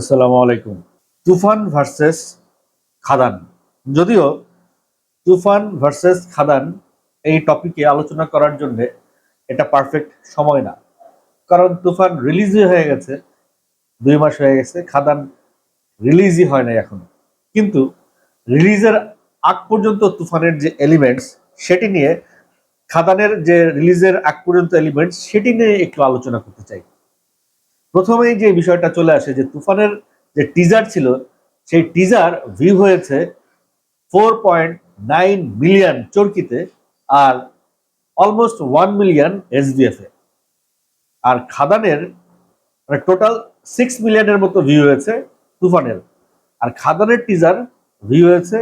আসসালামু আলাইকুম। তুফান ভার্সেস খাদান। যদিও তুফান ভার্সেস খাদান এই টপিকে আলোচনা করার জন্য এটা পারফেক্ট সময় না। কারণ তুফান রিলিজই হয়ে গেছে, দুই মাস হয়ে গেছে, খাদান রিলিজই হয় নাই এখনও। কিন্তু রিলিজের আগ পর্যন্ত তুফানের যে এলিমেন্টস, সেটি নিয়ে খাদানের যে রিলিজের আগ পর্যন্ত এলিমেন্টস, সেটি নিয়ে একটু আলোচনা করতে চাই। প্রথমেই যে বিষয়টা চলে আসে, যে তুফানের যে টিজার ছিল, সেই টিজার ভিউ হয়েছে ফোর পয়েন্ট নাইন মিলিয়ন চরকিতে আর অলমোস্ট ওয়ান মিলিয়ন এসবিএফ এ। আর খাদানের টোটাল সিক্স মিলিয়নের মতো ভিউ হয়েছে তুফানের। আর খাদানের টিজার ভিউ হয়েছে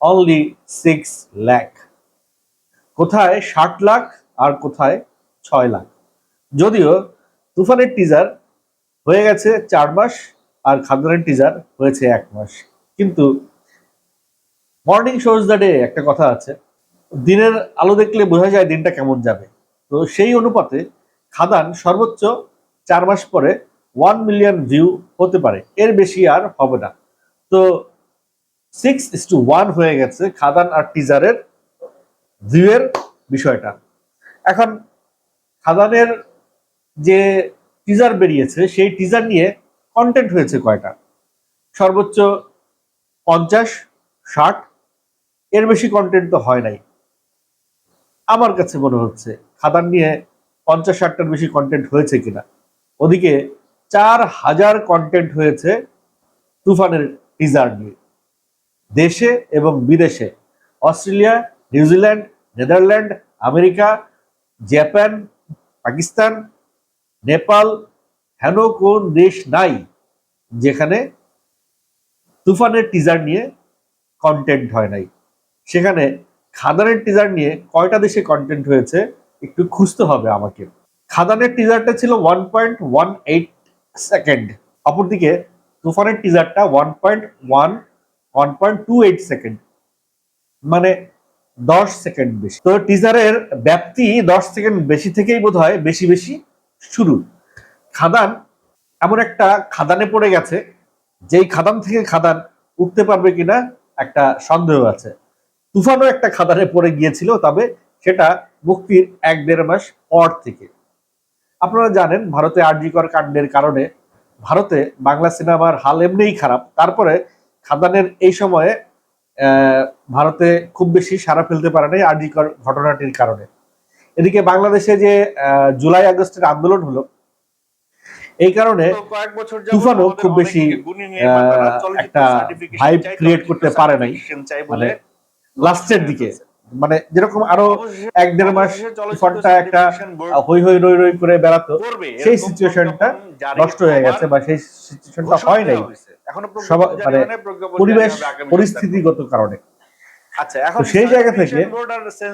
অনলি সিক্স ল্যাক কোথায় ষাট লাখ আর কোথায় ছয় লাখ? যদিও তুফানের টিজার হয়ে গেছে চার মাস আর খাদানের টিজার হয়েছে এক মাস। কিন্তু মর্নিং শোজ দ্য ডে একটা কথা আছে, দিনের আলো দেখলে বোঝা যায় দিনটা কেমন যাবে। তো সেই অনুপাতে খাদান সর্বোচ্চ চার মাস পরে ওয়ান মিলিয়ন ভিউ হতে পারে। এর বেশি আর হবে না। তো সিক্স ইস টু ওয়ান হয়ে গেছে খাদান আর টিজারের ভিউয়ের বিষয়টা। এখন খাদানের যে টিজার বেরিয়েছে, সেই টিজার নিয়ে কন্টেন্ট হয়েছে কয়টা? সর্বোচ্চ পঞ্চাশ, ষাট, এর বেশি কন্টেন্ট তো হয় নাই। আমার কাছে মনে হচ্ছে খাদান নিয়ে পঞ্চাশ, ষাটটার বেশি কন্টেন্ট হয়েছে কিনা। ওদিকে চার হাজার কন্টেন্ট হয়েছে তুফানের টিজার নিয়ে। দেশে এবং বিদেশে, Australia, New Zealand, Netherland, America, Japan, Pakistan Nepal হেন কোন দেশ নাই যেখানে তুফানের টিজার নিয়ে কন্টেন্ট হয় নাই। সেখানে খাদানের টিজার নিয়ে কয়টা দেশে কন্টেন্ট হয়েছে একটু খুঁজতে হবে আমাকে। খাদানের টিজারটা ছিল one point one eight second অপরদিকে তুফানের টিজারটা one point one one point two eight second মানে দশ সেকেন্ড বেশি। তো টিজারের ব্যাপ্তি দশ সেকেন্ড বেশি থেকেই বোধ হয় বেশি বেশি শুরু। খাদান এমন একটা খাদানে পড়ে গেছে, যেই খাদান থেকে খাদান উঠতে পারবে কিনা একটা সন্দেহ আছে। তুফানও একটা খাদানে পড়ে গিয়েছিল, তবে সেটা মুক্তির এক দেড় মাস পর থেকে। আপনারা জানেন, ভারতে আরজিকর কাণ্ডের কারণে ভারতে বাংলা সিনেমার হাল এমনিই খারাপ। তারপরে খাদানের এই সময়ে ভারতে খুব বেশি সারা ফেলতে পারে নাই আরজিকর ঘটনাটির কারণে। এদিকে বাংলাদেশে যে জুলাই আগস্টের আন্দোলন হলো এই কারণে তুফানও খুব বেশি, একটা vibe create করতে পারে নাই। মানে লাস্টের দিকে মানে যেরকম আরও এক দেড় মাস তুফানটা একটা হই হই রই রই করে বেড়াতো সেই সিচুয়েশনটা নষ্ট হয়ে গেছে বা সেই সিচুয়েশনটা হয় নাই। মানে পরিবেশ পরিস্থিতিগত কারণে। আচ্ছা তো সেই জায়গা থেকে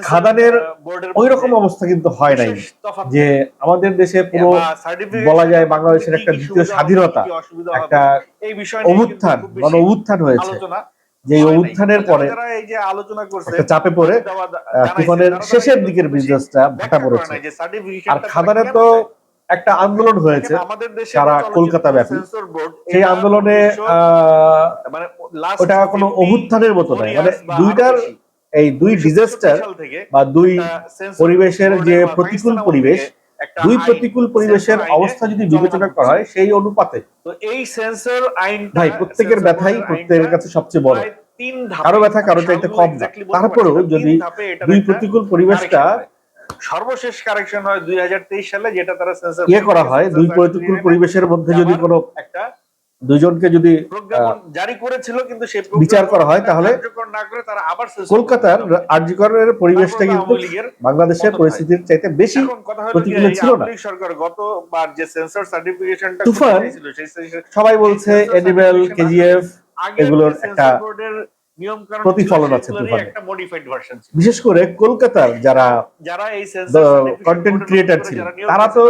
খাদানের ওই রকম অবস্থা কিন্তু হয় নাই যে আমাদের দেশে পুরো বলা যায় বাংলাদেশের একটা দ্বিতীয় স্বাধীনতা একটা এই বিষয় অভ্যুত্থান গণ অভ্যুত্থান হয়েছে যে অভ্যুত্থানের পরে এই যে আলোচনা করছে চাপে পড়ে তুফানের শেষের দিকের বিজনেসটা ভাটা পড়েছে। আর খাদানে তো একটা আন্দোলন হয়েছে সারা কলকাতা ব্যাপী। সেই আন্দোলনে 1900 আহ, মানে ওটা কোনো অভ্যুত্থানের মতো নয়। মানে দুইটার এই দুই ডিজাস্টার বা দুই পরিবেশের যে প্রতিকূল পরিবেশ দুই প্রতিকূল পরিবেশের অবস্থা যদি বিবেচনা করা হয় সেই অনুপাতে। তো এই সেন্সর আইন ভাই প্রত্যেকের ব্যথাই প্রত্যেকের কাছে সবচেয়ে বড়। তিন কারও ব্যথা কারও চাইতে কম না। তারপরেও যদি দুই প্রতিকূল পরিবেশটা সর্বশেষ কারেকশন হয় দুই সালে যেটা তারা সেন্সর ইয়ে করা হয় দুই প্রতিকূল পরিবেশের মধ্যে যদি কোনো একটা দুইজনকে যদি জারি করেছিল কিন্তু সেই বিচার করা হয় তাহলে না করে তারা আবার কলকাতার। আরজিকরের পরিবেশটা কিন্তু বাংলাদেশের পরিস্থিতির চাইতে বেশি প্রতিকূলে ছিল না। সরকার গতবার যে সেন্সর সার্টিফিকেশনটা তুফান সবাই বলছে এনিমেল কেজিএফ আগের এগুলোর একটা প্রতিফলন আছে একটা মডিফাইড ভার্সন ছিল। বিশেষ করে কলকাতার যারা যারা এই সেন্সর ছিল, তারা তো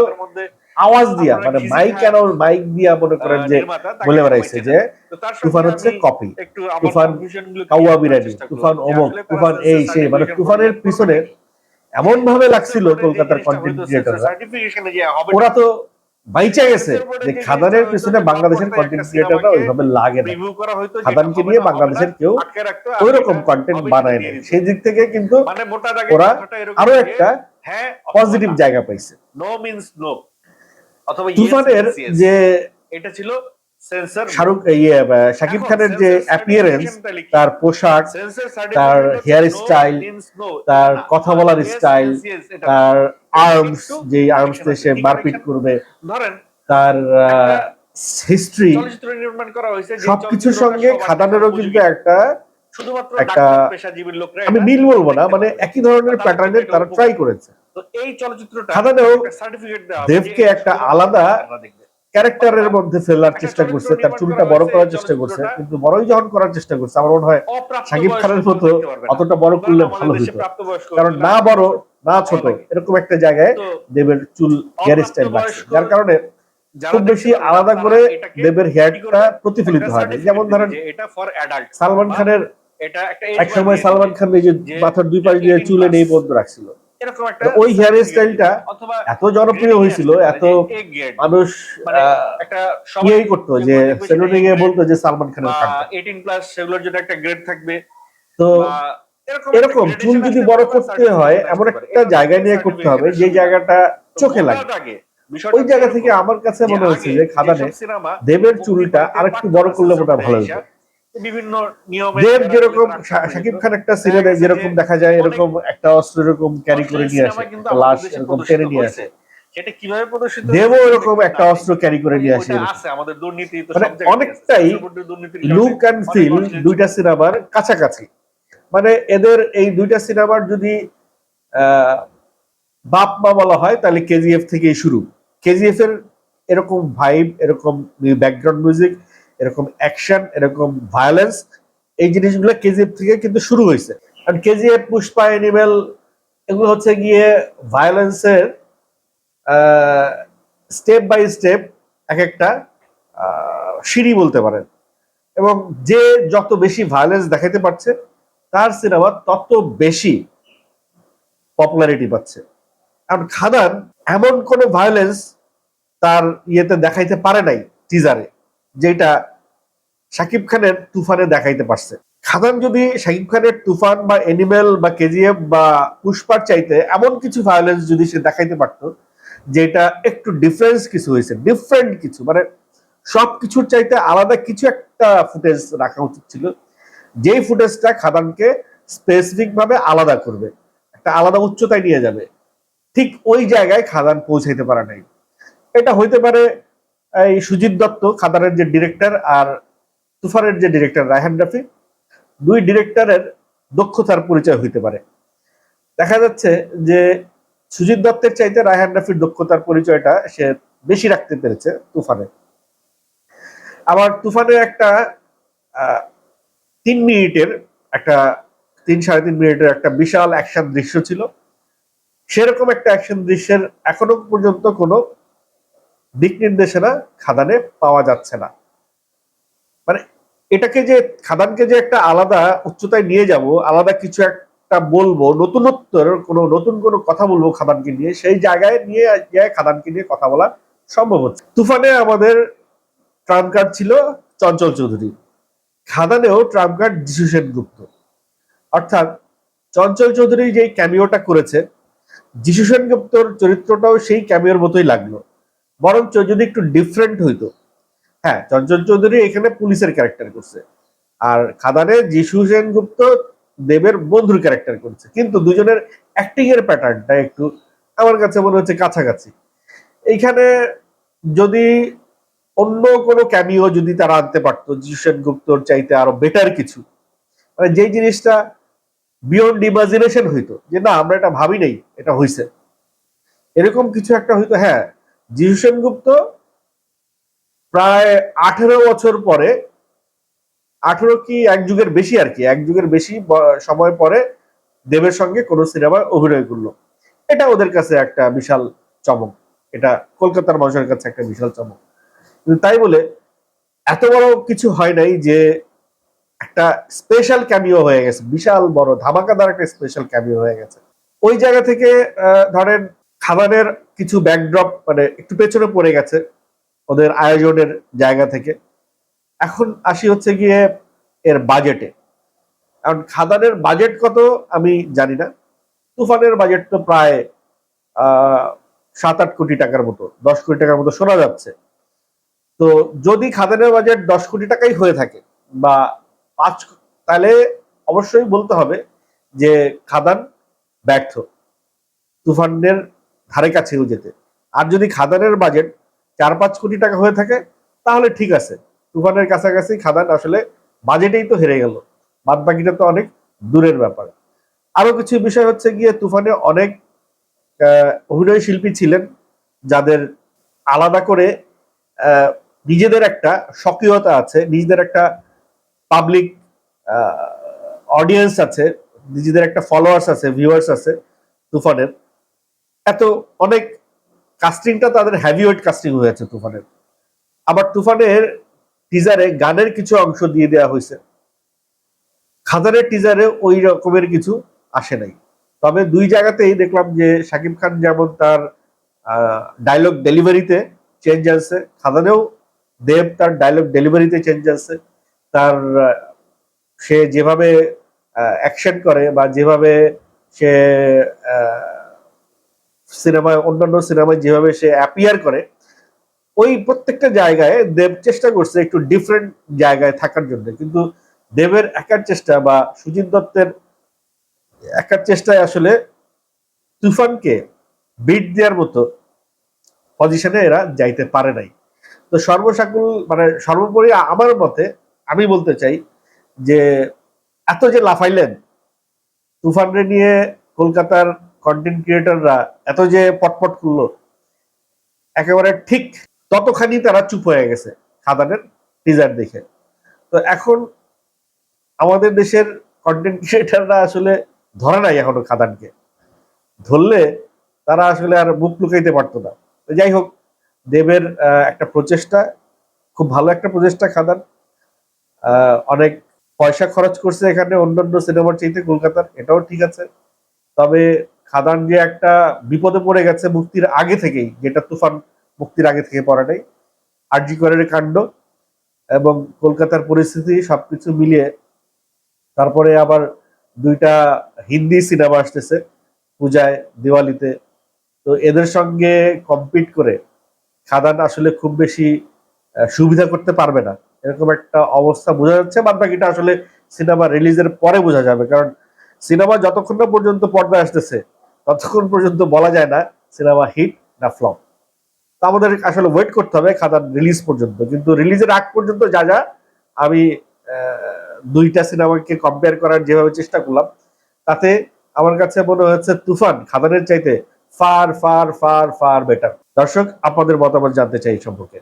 আওয়াজ দিয়া মানে মাইক মাইক দিয়া মনে করেন যে বলে বেড়াইছে যে তুফান হচ্ছে কপি তুফান কাউয়া বিরানি তুফান অমুক তুফান এই সেই মানে তুফানের পিছনে এমন ভাবে লাগছিল কলকাতার কন্টেন্ট ক্রিয়েটররা ওরা তো বাইচা গেছে যে খাদানের পিছনে বাংলাদেশের কন্টেন্ট ক্রিয়েটাররা ওইভাবে লাগে না। রিভিউ করা হয়তো খাদানকে নিয়ে বাংলাদেশের কেউ ওই রকম কন্টেন্ট বানায় না সেই দিক থেকে কিন্তু মানে ওরা আরও একটা হ্যাঁ পজিটিভ জায়গা পাইছে। নো মিন্স নো অথবা তুফানের যে এটা ছিল শাহরুখ ইয়ে শাকিব খানের যে অ্যাপিয়ারেন্স তার পোশাক তার hair style, তার কথা বলার স্টাইল তার আর্মস যে আর্মস সে মারপিট করবে তার হিস্ট্রি নির্মাণ করা হয়েছে সবকিছুর সঙ্গে খাদানেরও কিন্তু একটা শুধুমাত্র একটা- ডাক্তার পেশাজীবী লোকরা আমি মিল বলব না মানে একই ধরনের প্যাটার্নের তারা ট্রাই করেছে। তো এই চলচ্চিত্রটা খাদানেও সার্টিফিকেট দেওয়া দেবকে একটা আলাদা ক্যারেক্টারের মধ্যে ফেলার চেষ্টা করছে তার চুলটা বড় করার চেষ্টা করছে কিন্তু বড়ই যখন করার চেষ্টা করছে। আমার মনে হয় শাকিব খানের মতো অতটা বড় করলে ভালো হতো কারণ না। বড় না ছোট এরকম একটা জায়গায় দেবের চুল হেয়ার স্টাইল যার কারণে খুব বেশি আলাদা করে দেবের হেয়ারটা প্রতিফলিত হয় যেমন ধরেন এটা ফর অ্যাডাল্ট সালমান খানের এটা একটা এক সময় সালমান খান এই যে মাথার দুই পাশ দিয়ে চুলে নেই বন্ধ রাখছিল। এরকম একটা ওই হেয়ার স্টাইলটা এত জনপ্রিয় হয়েছিল এত মানুষ মানে একটা ইয়েই করতো যে সেলুনে গিয়ে বলতো যে সালমান খানের কাটটা 18 প্লাস সেগুলোর জন্য একটা গ্রেড থাকবে। তো এরকম চুল যদি বড় করতে হয় এমন একটা জায়গা নিয়ে করতে হবে যে জায়গাটা চোখে লাগে। ওই জায়গা থেকে আমার কাছে মনে হচ্ছে যে খাদানে দেবের চুলটা আরেকটু বড় করলে মনে হয় ভালো হতো। বিভিন্ন নিয়মে দেব যেরকম খান একটা সিনেমে যেরকম দেখা যায় এরকম একটা অস্ত্র এরকম ক্যারি করে নিয়ে আসে লাশ এরকম টেনে নিয়ে আসে। সেটা কীভাবে প্রদর্শিত দেবও এরকম একটা অস্ত্র ক্যারি করে নিয়ে আসে। আছে আমাদের দুর্নীতি তো মানে অনেকটাই লুক অ্যান্ড ফিল দুইটা সিনেমার কাছাকাছি। মানে এদের এই দুইটা সিনেমার যদি আহ, বাপ মা বলা হয় তাহলে কেজিএফ থেকেই শুরু। কেজিএফ এর এরকম ভাইব এরকম ব্যাকগ্রাউন্ড মিউজিক এরকম অ্যাকশন এরকম ভায়োলেন্স এই জিনিসগুলো কেজিএফ থেকে কিন্তু শুরু হয়েছে। কারণ কেজিএফ পুষ্পা এনিমেল এগুলো হচ্ছে গিয়ে ভায়োলেন্সের স্টেপ বাই স্টেপ এক একটা সিঁড়ি বলতে পারেন। এবং যে যত বেশি ভায়োলেন্স দেখাতে পারছে, তার সিনেমা তত বেশি পপুলারিটি পাচ্ছে। কারণ খাদান এমন কোনো ভায়োলেন্স তার ইয়েতে দেখাইতে পারে নাই টিজারে যেটা শাকিব খানের তুফানে দেখাইতে পারছে। খাদান যদি শাকিব খানের তুফান বা এনিমেল বা কেজিএফ বা পুষ্পার চাইতে এমন কিছু ভায়োলেন্স যদি সে দেখাইতে পারতো, যেটা একটু ডিফারেন্স কিছু হয়েছে ডিফারেন্ট কিছু মানে সব কিছুর চাইতে আলাদা কিছু একটা ফুটেজ রাখা উচিত ছিল, যেই ফুটেজটা খাদানকে স্পেসিফিক ভাবে আলাদা করবে, একটা আলাদা উচ্চতায় নিয়ে যাবে, ঠিক ওই জায়গায় খাদান পৌঁছাইতে পারে নাই। এটা হইতে পারে এই সুজিত দত্ত, খাদারের যে ডিরেক্টর আর তুফানের যে ডিরেক্টর রায়হান রাফি, দুই ডিরেক্টরের দক্ষতার পরিচয় হইতে পারে। দেখা যাচ্ছে যে সুজিত দত্তের চাইতে রায়হান রাফির দক্ষতার পরিচয়টা সে বেশি রাখতে পেরেছে তুফানে। আবার তুফানের একটা তিন মিনিটের একটা, তিন সাড়ে তিন মিনিটের একটা বিশাল অ্যাকশন দৃশ্য ছিল। সেরকম একটা অ্যাকশন দৃশ্যের এখনও পর্যন্ত কোনো দিক নির্দেশনা খাদানে পাওয়া যাচ্ছে না। মানে এটাকে যে, খাদানকে যে একটা আলাদা উচ্চতায় নিয়ে যাব, আলাদা কিছু একটা বলব, নতুনত্বর কোনো, নতুন কোনো কথা বলব খাদানকে নিয়ে, সেই জায়গায় নিয়ে গিয়ে খাদানকে নিয়ে কথা বলা সম্ভব হচ্ছে। তুফানে আমাদের ট্রাম্প কার্ড ছিল চঞ্চল চৌধুরী। খাদানেও ট্রাম্প কার্ড যিশু সেনগুপ্ত। অর্থাৎ চঞ্চল চৌধুরী যে ক্যামিওটা করেছে, যিশু সেনগুপ্তর চরিত্রটাও সেই ক্যামিওর মতোই লাগল। বরঞ্চ যদি একটু ডিফারেন্ট হইতো। হ্যাঁ চঞ্চল চৌধুরী এখানে পুলিশের ক্যারেক্টার করছে। আর খাদানে যিশু সেনগুপ্ত দেবের বন্ধুর ক্যারেক্টার করছে। কিন্তু দুজনের অ্যাক্টিং এর প্যাটার্নটা একটু আমার কাছে মনে হচ্ছে কাছাকাছি। এইখানে যদি অন্য কোনো ক্যামিও যদি তারা আনতে পারতো, যিশু সেনগুপ্তর চাইতে আরও বেটার কিছু। মানে যেই জিনিসটা বিয়ন্ড ইমাজিনেশন হইতো, যে না, আমরা এটা ভাবি নাই, এটা হইছে। এরকম কিছু একটা হইতো হ্যাঁ যিশু সেনগুপ্ত প্রায় আঠেরো বছর পরে, আঠেরো কি এক যুগের বেশি আর কি, এক যুগের বেশি সময় পরে দেবের সঙ্গে কোন সিনেমায় অভিনয় করল। এটা ওদের কাছে একটা বিশাল চমক। এটা কলকাতার মানুষের কাছে একটা বিশাল চমক। তাই বলে এত বড় কিছু হয় নাই যে একটা স্পেশাল ক্যামিও হয়ে গেছে। বিশাল বড়, ধামাকাদার একটা স্পেশাল ক্যামিও হয়ে গেছে। ওই জায়গা থেকে ধরেন খাদানের কিছু ব্যাকড্রপ মানে একটু পেছনে পড়ে গেছে ওদের আয়োজনের জায়গা থেকে। এখন আসি হচ্ছে গিয়ে এর বাজেটে কারণ খাদানের বাজেট কত আমি জানি না। তুফানের বাজেট তো প্রায় সাত আট কোটি টাকার মতো, দশ কোটি টাকার মতো শোনা যাচ্ছে। তো যদি খাদানের বাজেট দশ কোটি টাকাই হয়ে থাকে বা পাঁচ, তাহলে অবশ্যই বলতে হবে যে খাদান ব্যর্থ। তুফানের ধারে কাছেও যেতে। আর যদি খাদানের বাজেট চার পাঁচ কোটি টাকা হয়ে থাকে, তাহলে ঠিক আছে। তুফানের কাছাকাছি খাদান আসলে বাজেটেই তো হেরে গেল। বাদ বাকিটা তো অনেক দূরের ব্যাপার। আরও কিছু বিষয় হচ্ছে গিয়ে তুফানে অনেক অভিনয় শিল্পী ছিলেন, যাদের আলাদা করে নিজেদের একটা সক্রিয়তা আছে, নিজেদের একটা পাবলিক অডিয়েন্স আছে, নিজেদের একটা ফলোয়ার্স আছে ভিউয়ার্স আছে তুফানের। এত অনেক কাস্টিংটা তাদের হ্যাভিওয়েট কাস্টিং হয়েছে তুফানের। আবার তুফানের টিজারে গানের কিছু অংশ দিয়ে দেওয়া হয়েছে। খাদানের টিজারে ওই রকমের কিছু আসে নাই। তবে দুই জায়গাতেই দেখলাম যে শাকিব খান যেমন তার ডায়লগ ডেলিভারিতে চেঞ্জ আসছে খাদানেও দেব তার ডায়লগ ডেলিভারিতে চেঞ্জ আসছে তার, সে যেভাবে অ্যাকশন করে বা যেভাবে সে সিনেমায়, অন্যান্য সিনেমায় যেভাবে সে অ্যাপিয়ার করে, ওই প্রত্যেকটা জায়গায় দেব চেষ্টা করছে একটু ডিফারেন্ট জায়গায় থাকার জন্য। কিন্তু দেবের একার চেষ্টা বা সুজিত দত্তের একার চেষ্টায় আসলে তুফানকে বিট দেওয়ার মতো পজিশনে এরা যাইতে পারে নাই। তো সর্বসাকুল মানে সর্বোপরি আমার মতে, আমি বলতে চাই যে, এত যে লাফাইলেন, তুফানরে নিয়ে কলকাতার কন্টেন্ট ক্রিয়েটররা এত যে পটপট করল, একেবারে ঠিক ততখানি তারা চুপ হয়ে গেছে খাদানের টিজার দেখে। তো এখন আমাদের দেশের কন্টেন্ট ক্রিয়েটাররা আসলে ধরে নাই এখনও খাদানকে। ধরলে তারা আসলে আর মুখ লুকাইতে পারতো না। যাই হোক, দেবের একটা প্রচেষ্টা, খুব ভালো একটা প্রচেষ্টা খাদান। অনেক পয়সা খরচ করছে এখানে অন্যান্য সিনেমার চাইতে কলকাতার, এটাও ঠিক আছে। তবে খাদান যে একটা বিপদে পড়ে গেছে মুক্তির আগে থেকেই, যেটা তুফান মুক্তির আগে থেকে পড়া নেই আরজি করের কাণ্ড এবং কলকাতার পরিস্থিতি সবকিছু মিলিয়ে, তারপরে আবার দুইটা হিন্দি সিনেমা আসতেছে, পূজায় দিওয়ালিতে। তো এদের সঙ্গে কম্পিট করে খাদান আসলে খুব বেশি সুবিধা করতে পারবে না। এরকম একটা অবস্থা বোঝা যাচ্ছে বাদ বাকিটা আসলে সিনেমা রিলিজের পরে বোঝা যাবে। কারণ সিনেমা যতক্ষণ না পর্যন্ত পর্দায় আসতেছে ততক্ষণ পর্যন্ত বলা যায় না সিনেমা হিট না ফ্লপ। তা আমাদের আসলে ওয়েট করতে হবে খাদান রিলিজ পর্যন্ত। কিন্তু রিলিজের আগ পর্যন্ত যা যা আমি দুইটা সিনেমাকে কম্পেয়ার করার যেভাবে চেষ্টা করলাম, তাতে আমার কাছে মনে হচ্ছে তুফান খাদানের চাইতে far far far far better দর্শক, আপনাদের মতামত জানতে চাই এই সম্পর্কে।